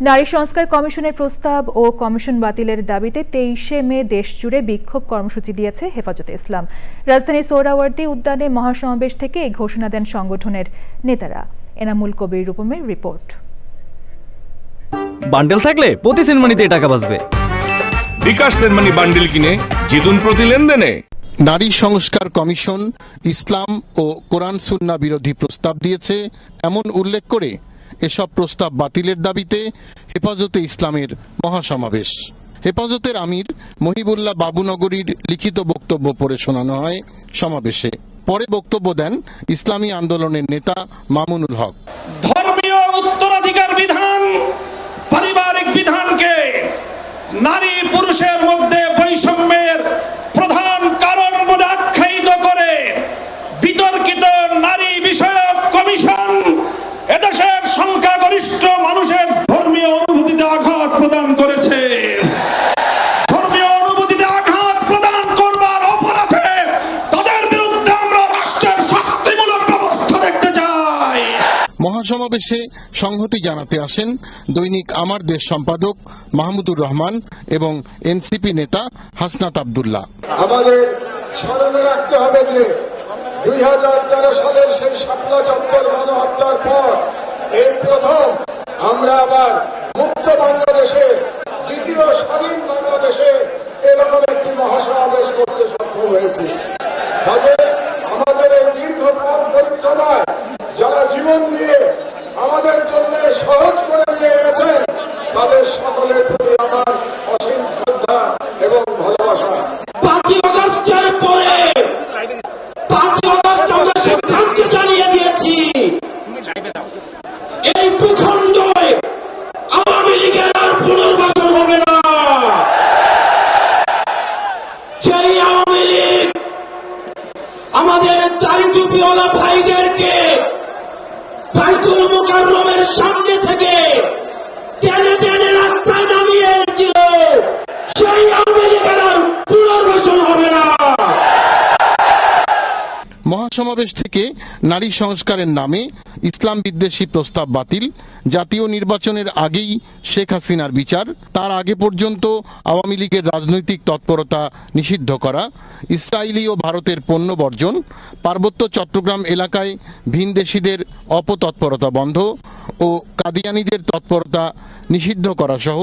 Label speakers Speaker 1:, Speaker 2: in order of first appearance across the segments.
Speaker 1: নারী সংস্কার কমিশনের প্রস্তাব ও কমিশন বাতিলের দাবিতে তেইশে মে দেশজুড়ে বিক্ষোভ কর্মসূচি দিয়েছে হেফাজতে ইসলাম। রাজধানীর সোহরাওয়ার্দী উদ্যানে মহাসমাবেশ থেকে এই ঘোষণা দেন সংগঠনের নেতারা। এনামুল কবির রূপমের রিপোর্ট।
Speaker 2: বান্ডেল থাকলে প্রতি সেনমানিতে টাকা বাঁচবে।
Speaker 3: বিকাশ সেনমানি বান্ডিল কিনে জিতুন প্রতি লেনদেনে।
Speaker 4: নারী সংস্কার কমিশন ইসলাম ও কোরআন সুন্না বিরোধী প্রস্তাব দিয়েছে এমন উল্লেখ করে এসব প্রস্তাব বাতিলের দাবিতে হেফাজতে ইসলামের মহাসমাবেশ। হেফাজতের আমির মহিবুল্লাহ বাবুনগরীর লিখিত বক্তব্য পড়ে শোনানো হয় সমাবেশে। পরে বক্তব্য দেন ইসলামী আন্দোলনের নেতা মামুনুল হক।
Speaker 5: ধর্মীয় উত্তরাধিকার বিধান
Speaker 4: মহাসমাবেশে সংহতি জানাতে আসেন দৈনিক আমার দেশ সম্পাদক মাহমুদুর রহমান এবং এনসিপি নেতা হাসনাত আবদুল্লাহ।
Speaker 6: আমাদের স্মরণে রাখতে হবে যে দুই হাজার তেরো সালের সেই গণহত্যার পর এই প্রথম আমরা আবার মুক্ত বাংলাদেশে, দ্বিতীয় স্বাধীন বাংলাদেশে এরকম একটি মহাসমাবেশ করতে সক্ষম হয়েছি। আমাদের এই দীর্ঘ পথ পরিক্রমায় যারা জীবন
Speaker 7: এই ভূখণ্ড আওয়ামী লীগের আর পুনর্বাসন হবে না। সেই আওয়ামী লীগ আমাদের চারিটুপিওয়ালা ভাইদেরকে বাইতুল মুকাররমের সামনে থেকে টেনে টেনে রাস্তায় নামিয়ে এনেছিল সেই আওয়ামী লীগের আর পুনর্বাসন হবে না
Speaker 4: মহাসমাবেশ থেকে নারী সংস্কারের নামে ইসলাম বিদ্বেষী প্রস্তাব বাতিল, জাতীয় নির্বাচনের আগেই শেখ হাসিনার বিচার, তার আগে পর্যন্ত আওয়ামী লীগের রাজনৈতিক তৎপরতা নিষিদ্ধ করা ইসরায়েলি ও ভারতের পণ্য বর্জন, পার্বত্য চট্টগ্রাম এলাকায় ভিনদেশীদের অপতৎপরতা বন্ধ ও কাদিয়ানিদের তৎপরতা নিষিদ্ধ করা সহ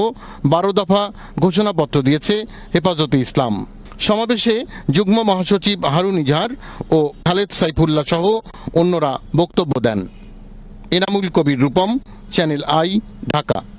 Speaker 4: বারো দফা ঘোষণাপত্র দিয়েছে হেফাজতে ইসলাম। সমাবেশে যুগ্ম মহাসচিব হারুন ইজহার ও খালেদ সাইফুল্লাহ সহ অন্যরা বক্তব্য দেন। Enamul Kabir Rupam, channel I, Dhaka.